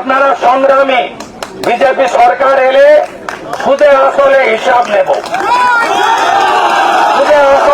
আপনারা সংগ্রামী বিজেপি সরকার এলে সুদে আসলে হিসাব নেব। সুদে আসলে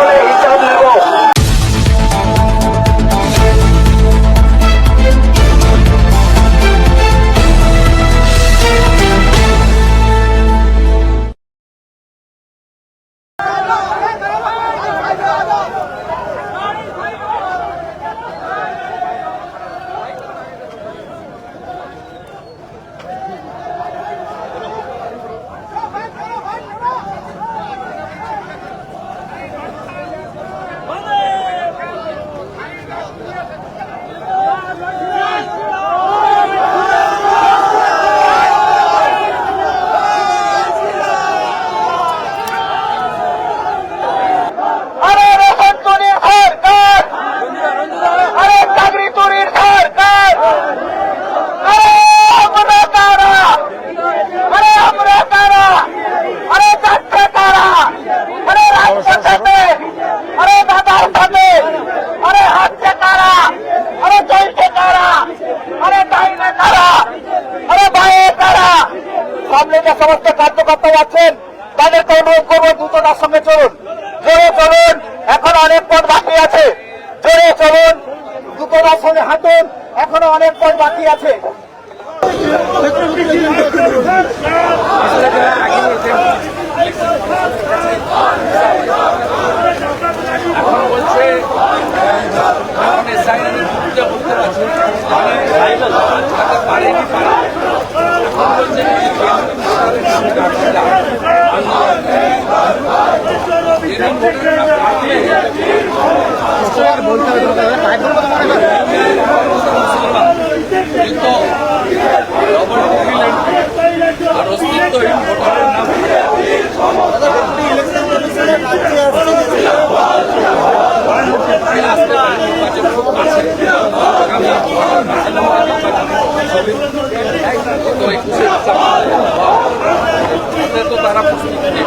সমস্ত কার্যকর্তা আছেন তাদেরকে অনুরোধ করব দ্রুততার সঙ্গে চলুন। জোরে চলুন, এখন অনেক পথ বাকি আছে। জোরে চলুন দ্রুততার সঙ্গে হাঁটুন, এখনও অনেক পথ বাকি আছে। পারে এখন বলছে কি কেন্দ্রীয় সরকারের সঙ্গে এরকম ঘটনা ঘটলে কিন্তু ডবল ডিগ্রিল্যান্ড আর অস্তিত্বহীন ভোটারের নাম নির্বাচন খুব কাছে আগামী গত একুশে ডিসেম্বর তো তারা প্রস্তুতি নেবে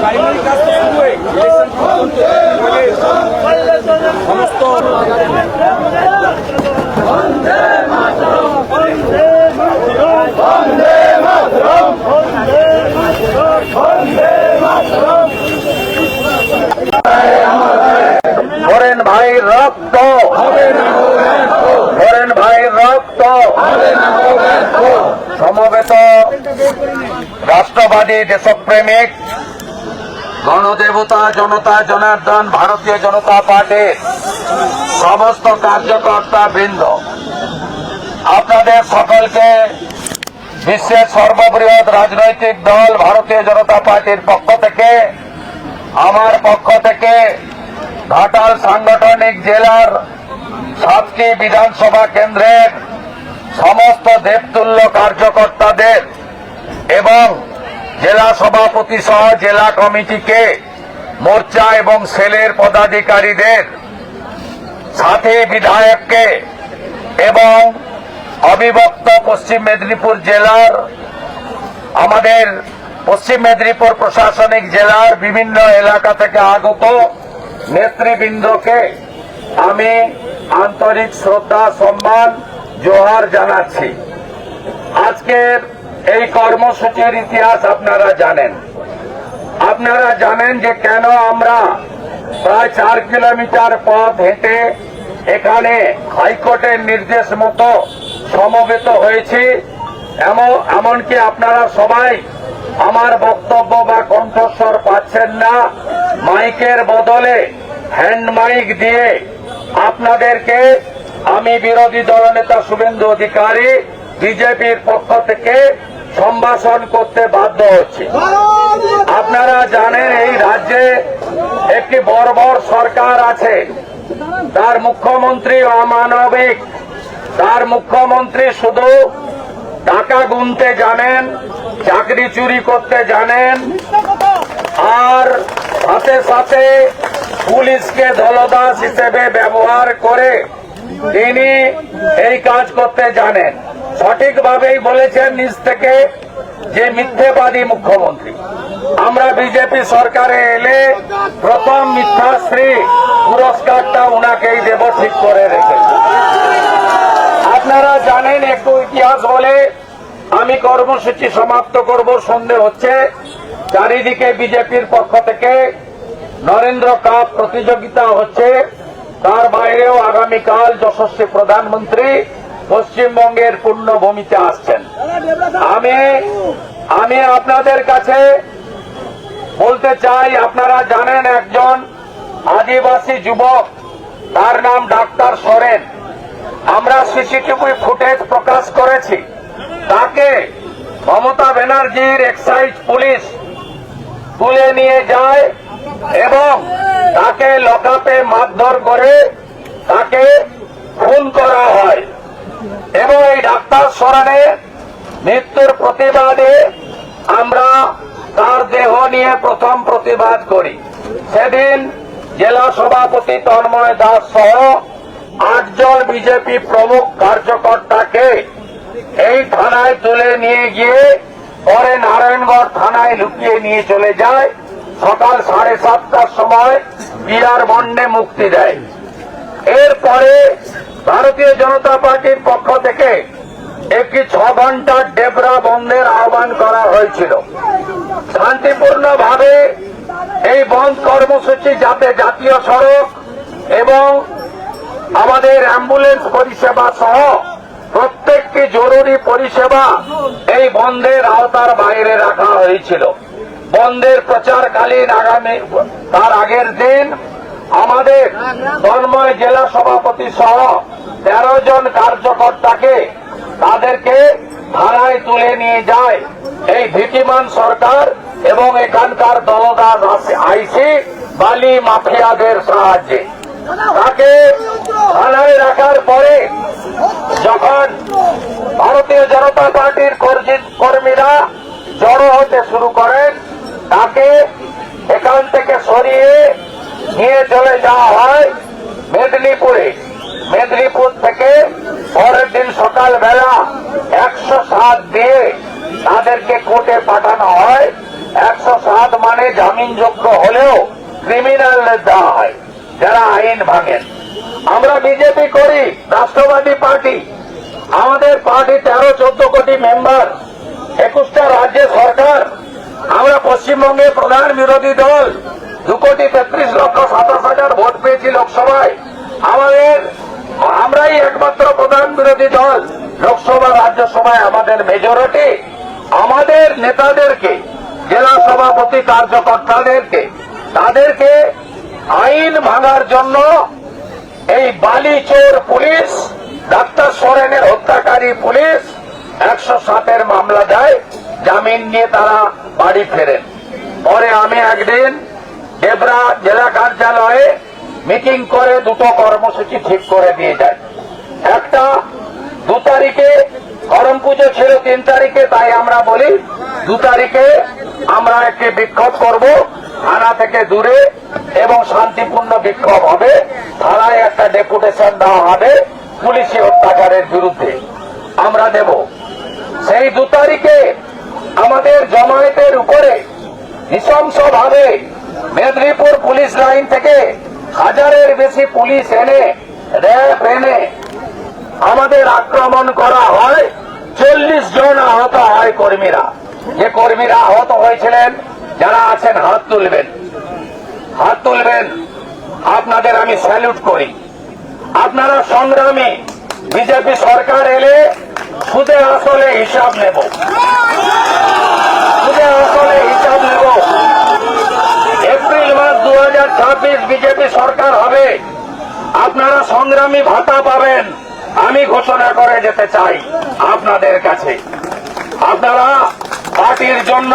প্রাইমারি কাজ তো শুরু হয়ে গেছে ইলেকশন পর্যন্ত আগে সমস্ত হরেন ভাই রক্ত হরেন ভাই রক্ত সমবেত রাষ্ট্রবাদী দেশপ্রেমিক, গণদেবতা, জনতা, জনার্দন, ভারতীয় জনতা পার্টির সমস্ত কার্যকর্তা বৃন্দ। আপনাদের সকলকে বিশ্বের সর্ববৃহৎ রাজনৈতিক দল ভারতীয় জনতা পার্টির পক্ষ থেকে, আমার পক্ষ থেকে ঘাটাল সাংগঠনিক জেলার সাতটি বিধানসভা কেন্দ্রের সমস্ত দেবতুল্য কার্যকর্তাদের এবং জেলা সভাপতি সহ জেলা কমিটিকে মোর্চা এবং সেলের পদাধিকারীদের, সাথে বিধায়ককে এবং অবিভক্ত পশ্চিম মেদিনীপুর জেলার, আমাদের পশ্চিম মেদিনীপুর প্রশাসনিক জেলার বিভিন্ন এলাকা থেকে আগত নেতৃবৃন্দকে আমি আন্তরিক শ্রদ্ধা, সম্মান, জোহার জানাচ্ছি। আজকের এই কর্মসূচির ইতিহাস আপনারা জানেন। আপনারা জানেন যে কেন আমরা প্রায় চার কিলোমিটার পথ হেঁটে এখানে হাইকোর্টের নির্দেশ মতো সমবেত হয়েছি এমন এমনকি আপনারা সবাই আমার বক্তব্য বা কণ্ঠস্বর পাচ্ছেন না। মাইকের বদলে হ্যান্ড মাইক দিয়ে আপনাদেরকে আমি বিরোধী দলনেতা শুভেন্দু অধিকারী, বিজেপির পক্ষ থেকে সম্ভাষণ করতে বাধ্য হচ্ছি। আপনারা জানেন, এই রাজ্যে একটি বর্বর সরকার আছে। তার মুখ্যমন্ত্রী অমানবিক। তার মুখ্যমন্ত্রী শুধু টাকা গুনতে জানেন, চাকরি চুরি করতে জানেন, আর সাথে সাথে পুলিশকে দলদাস হিসেবে ব্যবহার করে তিনি এই কাজ করতে জানেন। সঠিকভাবেই বলেছেন নিজ থেকে যে মিথ্যেবাদী মুখ্যমন্ত্রী। আমরা বিজেপি সরকারে এলে প্রথম মিথ্যাশ্রী পুরস্কারটা উনাকেই দেব ঠিক করে রেখেছি আপনারা জানেন একটু ইতিহাস বলে, আমি কর্মসূচি সমাপ্ত করব, সন্ধে হচ্ছে। চারিদিকে বিজেপির পক্ষ থেকে নরেন্দ্র কাপ প্রতিযোগিতা হচ্ছে। তার বাইরেও আগামীকাল যশস্বী প্রধানমন্ত্রী পশ্চিমবঙ্গের পূর্ণভূমিতে আসছেন। আমি আমি আপনাদের কাছে বলতে চাই, আপনারা জানেন একজন আদিবাসী যুবক, তার নাম ডাক্তার সোরেন। আমরা সিসিটিভি ফুটেজ প্রকাশ করেছি। তাকে মমতা ব্যানার্জির এক্সাইজ পুলিশ তুলে নিয়ে যায় এবং তাকে লকআপে মারধর করে তাকে খুন করা হয়। এবং এই ডাক্তার সরানের মৃত্যুর প্রতিবাদে আমরা তার দেহ নিয়ে প্রথম প্রতিবাদ করি। সেদিন জেলা সভাপতি তন্ময় দাস সহ আটজন বিজেপি প্রমুখ কার্যকর্তাকে এই থানায় তুলে নিয়ে গিয়ে পরে নারায়ণগড় থানায় লুকিয়ে নিয়ে চলে যায়। সকাল সাড়ে সাতটার সময় বিয়ার বন্ডে মুক্তি দেয়। এরপরে ভারতীয় জনতা পার্টির পক্ষ থেকে একটি ছ ঘণ্টার ডেবরা বন্ধের আহ্বান করা হয়েছিল। শান্তিপূর্ণভাবে এই বন্ধ কর্মসূচি যাতে জাতীয় সড়ক এবং আমাদের অ্যাম্বুলেন্স পরিষেবা সহ প্রত্যেকটি জরুরি পরিষেবা এই বন্ধের আওতার বাইরে রাখা হয়েছিল। বন্ধের প্রচারকালীন আগামী, তার আগের দিন আমাদের তন্ময় জেলা সভাপতি সহ তেরো জন কার্যকর্তাকে তাদেরকে থানায় তুলে নিয়ে যায়। এই ভীতিমান সরকার এবং এখানকার দলদাস আইসি বালি মাফিয়াদের সাহায্যে। তাকে থানায় রাখার পরে যখন ভারতীয় জনতা পার্টির কর্মীরা জড়ো হতে শুরু করেন, তাকে এখান থেকে সরিয়ে নিয়ে চলে যাওয়া হয় মেদিনীপুরে। মেদিনীপুর থেকে পরের দিন সকালবেলা একশো সাত দিয়ে তাদেরকে কোর্টে পাঠানো হয়। একশো সাত মানে জামিনযোগ্য হলেও ক্রিমিনালদের দেওয়া হয়, যারা আইন ভাঙেন। আমরা বিজেপি করি, রাষ্ট্রবাদী পার্টি। আমাদের পার্টি তেরো, চোদ্দ কোটি মেম্বার একুশটা রাজ্যে সরকার। আমরা পশ্চিমবঙ্গে প্রধান বিরোধী দল। দু কোটি তেত্রিশ লক্ষ সাতাশ হাজার ভোট পেয়েছি লোকসভায়। আমাদের, আমরাই একমাত্র প্রধান বিরোধী দল লোকসভা রাজ্যসভায় আমাদের মেজরিটি আমাদের নেতাদেরকে, জেলা সভাপতি কার্যকর্তাদেরকে, তাদেরকে আইন ভাঙার জন্য এই বালিচোর পুলিশ, ডাক্তার সোরেনের হত্যাকারী পুলিশ একশো সাতের মামলা দেয়, জামিন নিয়ে তারা বাড়ি ফেরেন। পরে আমি একদিন ডেবরা জেলা কার্যালয়ে মিটিং করে দুটো কর্মসূচি ঠিক করে দিয়ে যায়। একটা, দু তারিখে করম পুজো ছিল তিন তারিখে, তাই আমরা বলি দু তারিখে আমরা একটি বিক্ষোভ করব, থানা থেকে দূরে এবং শান্তিপূর্ণ বিক্ষোভ হবে। থানায় একটা ডেপুটেশন দেওয়া হবে পুলিশি অত্যাচারের বিরুদ্ধে। আমরা দেব। সেই দু তারিখে আমাদের জমায়েতের উপরে নৃশংসভাবে মেদিনীপুর পুলিশ লাইন থেকে হাজারের বেশি পুলিশ এনে, র্যাব এনে আমাদের আক্রমণ করা হয়। চল্লিশ জন আহত হয় কর্মীরা। যে কর্মীরা আহত হয়েছিলেন, যারা আছেন, হাত তুলবেন। হাত তুলবেন। আপনাদের আমি স্যালুট করি। আপনারা সংগ্রামী বিজেপি সরকার এলে সুদে আসলে হিসাব নেব। সুদে আসলে হিসাব নেব এপ্রিল মাস দু হাজার ছাব্বিশ বিজেপি সরকার হবে। আপনারা সংগ্রামী ভাতা পাবেন। আমি ঘোষণা করে যেতে চাই আপনাদের কাছে। আপনারা পার্টির জন্য,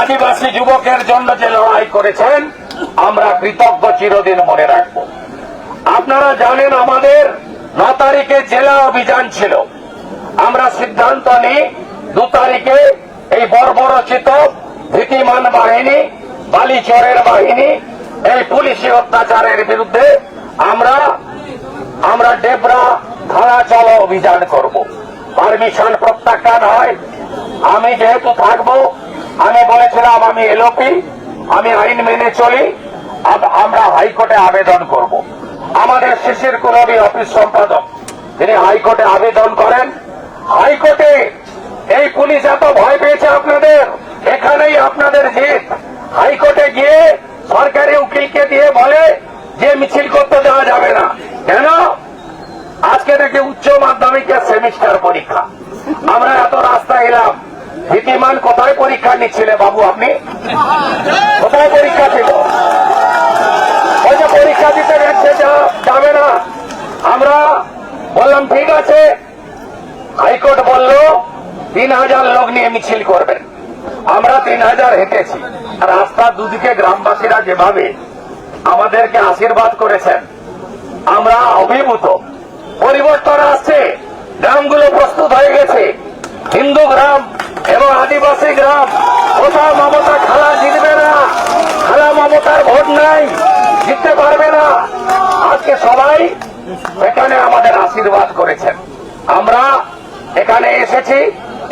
আদিবাসী যুবকের জন্য যে লড়াই করেছেন, আমরা কৃতজ্ঞ চিরদিন মনে রাখব। আপনারা জানেন আমাদের ন তারিখে জেলা অভিযান ছিল। আমরা সিদ্ধান্ত নিই দু তারিখে এই বর্বরচিত ভীতিমান বাহিনী, বালিচরের বাহিনী এই পুলিশি অত্যাচারের বিরুদ্ধে আমরা আমরা ডেবরা থানা চলো অভিযান করব। পারমিশন প্রত্যাখ্যান হয়। আমি যেহেতু থাকব, আমি বলেছিলাম আমি এলোপি আমি আইন মেনে চলি আম- আমরা হাইকোর্টে আবেদন করব। আমাদের শিশির কুলবী অফিস সম্পাদক, তিনি হাইকোর্টে আবেদন করেন। হাইকোর্টে এই পুলিশ এত ভয় পেয়েছে আপনাদের, এখানেই আপনাদের জিত। হাইকোর্টে গিয়ে সরকারি উকিলকে দিয়ে বলে যে মিছিল করতে দেওয়া যাবে না। কেন? আজকে নাকি উচ্চ মাধ্যমিকের সেমিস্টার পরীক্ষা। আমরা এত রাস্তা এলাম। ভীতিমান কোথায় পরীক্ষা নিচ্ছিলে বাবু আপনি? কোথায় পরীক্ষা ছিল? ওই যে পরীক্ষা দিতে যা- যাবে না। আমরা বললাম, ঠিক আছে। হাইকোর্ট বলল, তিন হাজার লোক নিয়ে মিছিল করবেন। আমরা তিন হাজার হেঁটেছি। রাস্তার দুদিকে গ্রামবাসীরা যেভাবে আমাদেরকে আশীর্বাদ করেছেন, আমরা অভিভূত। পরিবর্তন আসছে, গ্রামগুলো প্রস্তুত হয়ে গেছে। হিন্দু গ্রাম এবং আদিবাসী গ্রাম, কোথাও মমতা খালা জিতবে না, খালা মমতার ভোট নাই, জিততে পারবে না। আজকে সবাই এখানে আমাদের আশীর্বাদ করেছেন। আমরা এখানে এসেছি,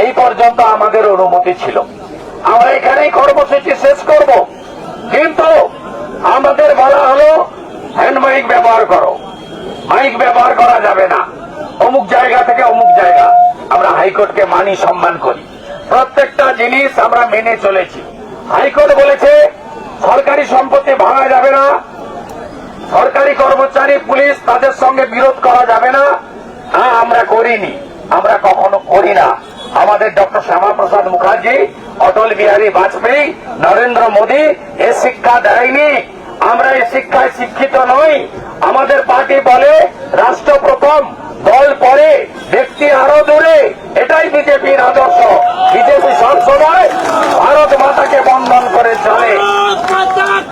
এই পর্যন্ত আমাদের অনুমতি ছিল। আমরা এখানেই কর্মসূচি শেষ করব। কিন্তু আমাদের বলা হলো হ্যান্ড মাইক ব্যবহার করো। মাইক ব্যবহার করা যাবে না। অমুক জায়গা থেকে অমুক জায়গা। আমরা হাইকোর্টকে মানি সম্মান করি। প্রত্যেকটা জিনিস আমরা মেনে চলেছি। হাইকোর্ট বলেছে, সরকারি সম্পত্তি ভাঙা যাবে না। সরকারি কর্মচারী, পুলিশ তাদের সঙ্গে বিরোধ করা যাবে না। হ্যাঁ আমরা করিনি। আমরা কখনো করি না। আমাদের ডক্টর শ্যামাপ্রসাদ মুখার্জি অটল বিহারী বাজপেয়ী, নরেন্দ্র মোদী, এ শিক্ষা দেয়নি। আমরা এই শিক্ষায় শিক্ষিত নই। আমাদের পার্টি বলে রাষ্ট্র প্রথম, দল পরে, ব্যক্তি আরও দূরে। এটাই বিজেপির আদর্শ। বিজেপি সবসময় ভারত মাতাকে বন্ধন করে চলে।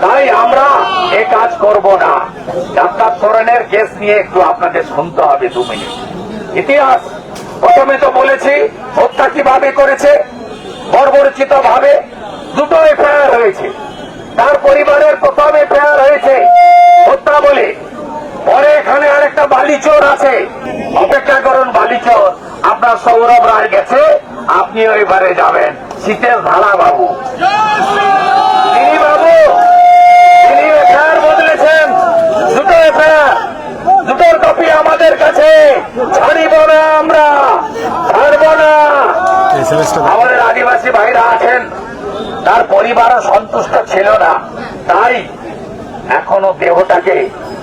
তাই আমরা এ কাজ করব না। ডাক্তার সোরেনের কেস নিয়ে একটু আপনাদের শুনতে হবে দু মিনিট। ইতিহাস, প্রথমে তো বলেছি, হত্যা কীভাবে করেছে? বর্বরচিত ভাবে দুটো এফআইআর হয়েছে। তার পরিবারের প্রথম এফআইআর হয়েছে হত্যা বলে পরে এখানে আরেকটা বালিচোর আছে। অপেক্ষা করুন বালিচোর আপনার সৌরভ রায় গেছে আপনিও এবারে যাবেন। শীতের ধারা বাবু। তিনি বাবু তিনি এফআইআর বদলেছেন। দুটো এফআইআর দুটোর কপি আমাদের কাছে। ছাড়িব না আমরা ছাড়ব না। আদিবাসী ভাইরা আছেন, তার পরিবারও সন্তুষ্ট ছিল না। তাই এখনও দেহটাকে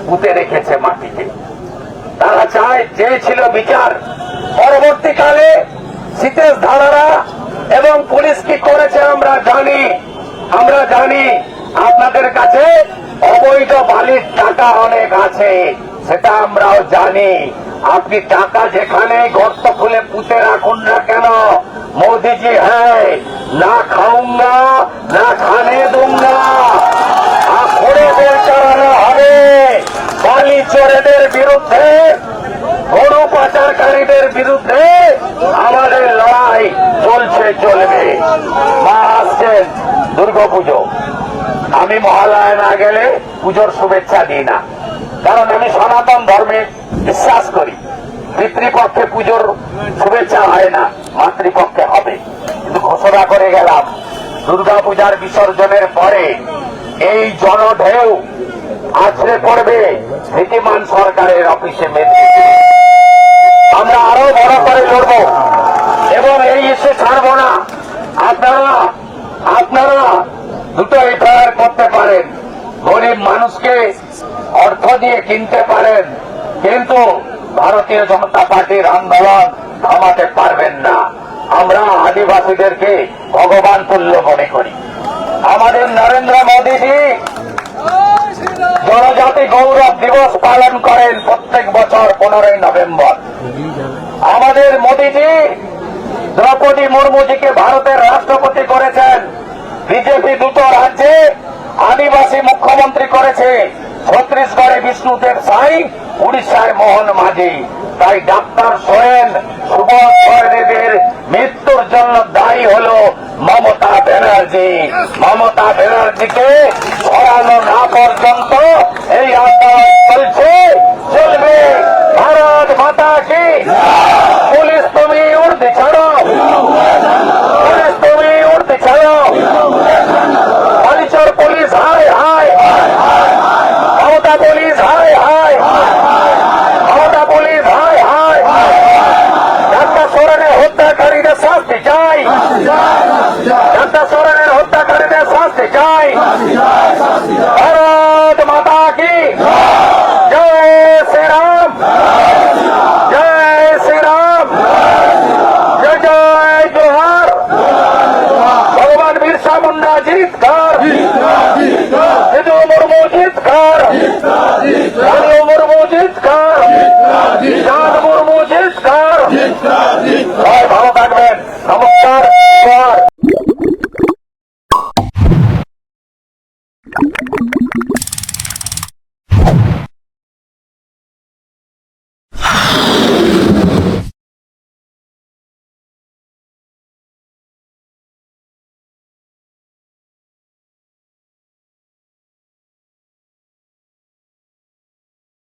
পুঁতে রেখেছে মাটিতে। তারা চায় চেয়েছিল বিচার, পরবর্তীকালে শীতেশ ধারারা এবং পুলিশ কি করেছে আমরা জানি আমরা জানি, আপনাদের কাছে অবৈধ বালির টাকা অনেক আছে, সেটা আমরাও জানি। আপনি টাকা যেখানে গর্ত খুলে পুঁতে রাখুন না কেন মোদিজি হ্যাঁ না খাউঙ্গা না খানে দুঙ্গা। আখড়ে বের করানো হবে বালি চোরেদের বিরুদ্ধে, গরু পাচারকারীদের বিরুদ্ধে আমাদের লড়াই চলছে, চলবে। মা আসছেন দুর্গাপুজো আমি মহালয়া না গেলে পুজোর শুভেচ্ছা দিই না। কারণ আমি সনাতন ধর্মে বিশ্বাস করি। পিতৃপক্ষে পুজোর শুভেচ্ছা হয় না। মাতৃপক্ষে হবে। কিন্তু ঘোষণা করে গেলাম দুর্গাপূজার বিসর্জনের পরে এই জনঢেউ আছড়ে পড়বে নীতিমান সরকারের অফিসে মেদিনীপুরে আমরা আরও বড় করে লড়ব এবং এই ইস্যু ছাড়বো না। আপনারা আপনারা দুটো এফআইআর করতে পারেন। গরিব মানুষকে অর্থ দিয়ে কিনতে পারেন। কিন্তু ভারতীয় জনতা পার্টির আন্দোলন থামাতে পারবেন না। আমরা আদিবাসীদেরকে ভগবান তুল্য মনে করি। আমাদের নরেন্দ্র মোদীজি জনজাতি গৌরব দিবস পালন করেন প্রত্যেক বছর পনেরোই নভেম্বর। আমাদের মোদীজি দ্রৌপদী মুর্মুজিকে ভারতের রাষ্ট্রপতি করেছেন। বিজেপি দুটো রাজ্যে আদিবাসী মুখ্যমন্ত্রী করেছে। ছত্রিশগড়ে বিষ্ণুদেব সাই উড়িষ্যায় মোহন মাঝি। তাই ডাক্তার সোরেন সুভাষ মৃত্যুর জন্য দায়ী হলো মমতা ব্যানার্জি। মমতা ব্যানার্জিকে সরানো না পর্যন্ত এই আন্দোলন চলছে। চলবে। ভারত মাতা কি? Police Vitória!